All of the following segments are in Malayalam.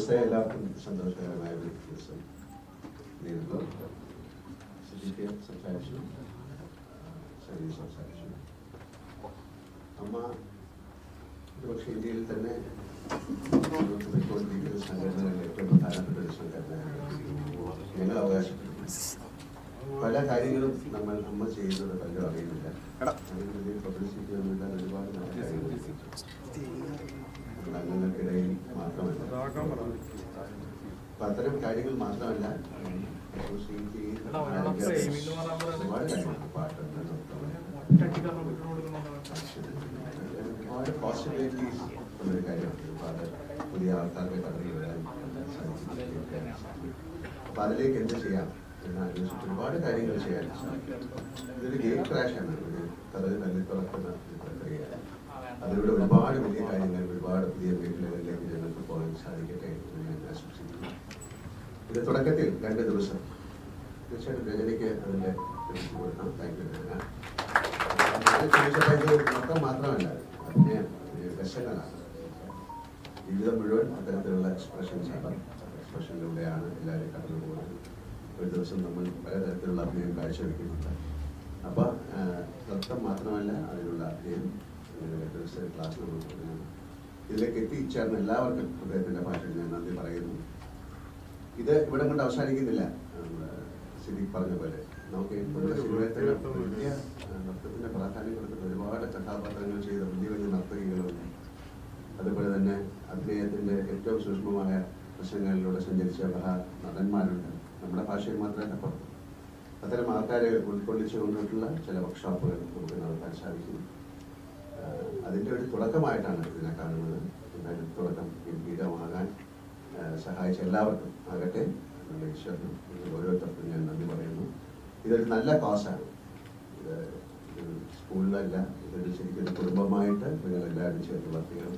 നമസ്തേ എല്ലാവർക്കും സന്തോഷകരമായ ഒരു ദിവസം നേരിട്ടു സിദ്ദിഖ് സംസാരിച്ചു. സജീവ് സംസാരിച്ചു. അമ്മ ഒരുപക്ഷെ ഇന്ത്യയിൽ തന്നെ പോയിക്കൊണ്ടിരിക്കുന്ന സംഘടനകളിൽ ഏറ്റവും പ്രധാനപ്പെട്ട ഒരു സംഘടനയാണ് ഞങ്ങൾ അവകാശപ്പെടുന്നു പല കാര്യങ്ങളും നമ്മൾ അമ്മ ചെയ്യുന്നത് പലരും അറിയുന്നില്ല. വലിയ പബ്ലിസിറ്റി ഒന്നുമില്ലാതെ ഒരുപാട് നല്ല കാര്യങ്ങൾ അംഗങ്ങൾക്കിടയിൽ മാത്രമല്ല. അപ്പൊ അത്തരം കാര്യങ്ങൾ മാത്രമല്ല ഒരുപാട് പോസിബിലിറ്റീസ് ഉള്ളൊരു കാര്യമാണ് ഒരുപാട് പുതിയ ആൾക്കാർക്ക് കടന്നു വരാൻ സാധിക്കും. അപ്പൊ അതിലേക്ക് എന്ത് ചെയ്യാം എന്ന് ആലോചിച്ചിട്ട് ഒരുപാട് കാര്യങ്ങൾ ചെയ്യാൻ ഇതൊരു ഗെയിം ക്രാഷ് ആണ്. ഒരു കഥ തല്ലി തുറക്കുന്ന ഒരു അതിലൂടെ ഒരുപാട് വലിയ കാര്യങ്ങൾ ഒരുപാട് പുതിയ മേഖലകളിലേക്ക് ഞങ്ങൾക്ക് പോകാൻ സാധിക്കട്ടെ എന്ന് ഞാൻ ആശംസിക്കുന്നു ഇത് തുടക്കത്തിൽ രണ്ട് ദിവസം. തീർച്ചയായിട്ടും രജനിക്ക് ഇത് മൊത്തം മാത്രമല്ല വശങ്ങളാണ് ജീവിതം മുഴുവൻ അത്തരത്തിലുള്ള എക്സ്പ്രഷൻസ് ആണ്. എക്സ്പ്രഷനിലൂടെയാണ് എല്ലാവരും കടന്നു പോകുന്നത്. ഒരു ദിവസം നമ്മൾ പലതരത്തിലുള്ള അഭിനയം കാഴ്ചവെക്കുന്നുണ്ട്. അപ്പോൾ നൃത്തം മാത്രമല്ല അതിലുള്ള അഭിനയം ദിവസത്തെ ക്ലാസ് നമ്മൾ ഇതിലേക്ക് എത്തിച്ചേർന്ന എല്ലാവർക്കും ഹൃദയത്തിന്റെ ഭാഷയിൽ ഞാൻ നന്ദി പറയുന്നു. ഇത് ഇവിടെ കൊണ്ട് അവസാനിക്കുന്നില്ല. സിദ്ദിഖ് പറഞ്ഞ പോലെ. നമുക്ക് നൃത്തത്തിന്റെ പ്രാധാന്യം കൊടുക്കുന്ന ഒരുപാട് കഥാപാത്രങ്ങൾ ചെയ്ത വലിയ വലിയ നർത്തകികളുണ്ട്. അതുപോലെ തന്നെ അഭിനയത്തിന്റെ ഏറ്റവും സൂക്ഷ്മമായ പ്രശ്നങ്ങളിലൂടെ സഞ്ചരിച്ച പല നടന്മാരുണ്ട്. നമ്മുടെ ഭാഷയിൽ മാത്രമല്ല പുറത്ത് അത്തരം ആൾക്കാരെ ഉൾക്കൊള്ളിച്ചുകൊണ്ടിട്ടുള്ള ചില വർക്ക്ഷോപ്പുകൾ നമുക്ക് നടത്താൻ സാധിക്കും. അതിന്റെ ഒരു തുടക്കമായിട്ടാണ് ഇതിനെ കാണുന്നത്. എന്തായാലും സഹായിച്ച എല്ലാവർക്കും ആകട്ടെ. എന്നുള്ള ഈശ്വരനും ഓരോരുത്തർക്കും ഞാൻ നന്ദി പറയുന്നു. ഇതൊരു നല്ല കോസാണ് ഇത് സ്കൂളിലല്ല ഇതൊരു ശരിക്കും കുടുംബമായിട്ട് നിങ്ങൾ എല്ലാവരും ചേർന്ന് വർത്തിക്കണം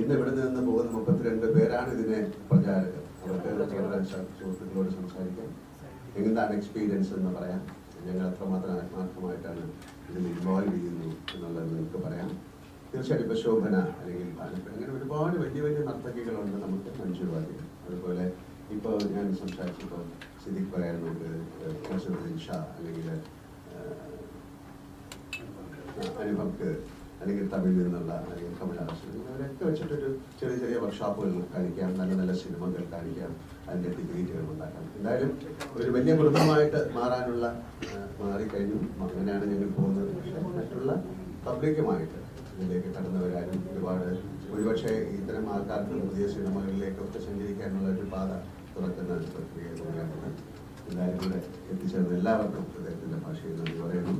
ഇന്ന് ഇവിടെ നിന്ന് പോകുന്ന മുപ്പത്തിരണ്ട് പേരാണ് ഇതിനെ പ്രചാരകർ അവർക്ക് സുഹൃത്തുക്കളോട് സംസാരിക്കാം എന്താണ് എക്സ്പീരിയൻസ് എന്ന് പറയാം. ഞങ്ങൾ അത്രമാത്രം ആത്മാർത്ഥമായിട്ടാണ് ഇതിൽ ഇൻവോൾവ് ചെയ്യുന്നു എന്നുള്ളത് നിങ്ങൾക്ക് പറയാം. തീർച്ചയായിട്ടും ഇപ്പോൾ ശോഭന അല്ലെങ്കിൽ അങ്ങനെ ഒരുപാട് വലിയ വലിയ നർത്തകികളുണ്ട് നമുക്ക് മഞ്ജുവാദി അതുപോലെ ഇപ്പോൾ ഞാൻ സംസാരിച്ചപ്പോൾ സിദ്ദിഖ് പറയാൻ നമുക്ക് ഷാ അല്ലെങ്കിൽ അനുഭവക്ക് അല്ലെങ്കിൽ തമിഴിൽ നിന്നുള്ള അല്ലെങ്കിൽ കമലഹാസൻ അവരൊക്കെ വെച്ചിട്ടൊരു ചെറിയ ചെറിയ വർക്ക്ഷോപ്പുകൾ കാണിക്കാം നല്ല നല്ല സിനിമകൾ കാണിക്കാം അതിന്റെ ഡിബേറ്റുകൾ ഉണ്ടാക്കാം. എന്തായാലും ഒരു വലിയ കുടുംബമായിട്ട് മാറാനുള്ള മാറിക്കഴിഞ്ഞു. അങ്ങനെയാണ് ഞങ്ങൾ പോകുന്നത്. മറ്റുള്ള പബ്ലിക്കുമായിട്ട് ഇതിലേക്ക് കടന്നു വരാനും ഒരുപാട് ഒരുപക്ഷെ ഇത്തരം ആൾക്കാർക്ക് വിദേശ ഇടമകളിലേക്കൊക്കെ സഞ്ചരിക്കാനുള്ള ഒരു പാത തുറക്കുന്ന ഒരു പ്രക്രിയ തന്നെയാണ് എല്ലാവരും കൂടെ എത്തിച്ചേർന്ന എല്ലാവർക്കും അദ്ദേഹത്തിന്റെ ഭാഷയിൽ നന്ദി പറയുന്നു.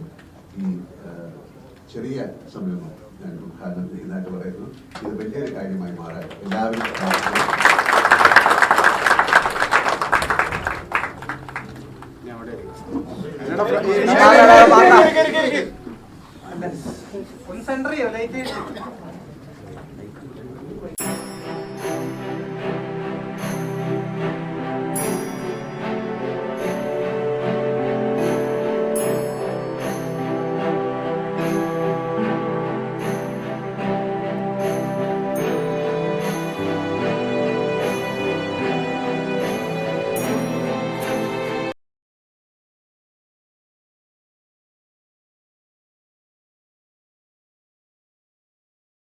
ഈ ചെറിയ സംരംഭം ഞാൻ ഉദ്ഘാടനം ചെയ്യുന്നതായിട്ട് പറയുന്നു. ഇത് വലിയൊരു കാര്യമായി മാറാൻ എല്ലാവരും സെന്ററിയോ ലൈറ്റ്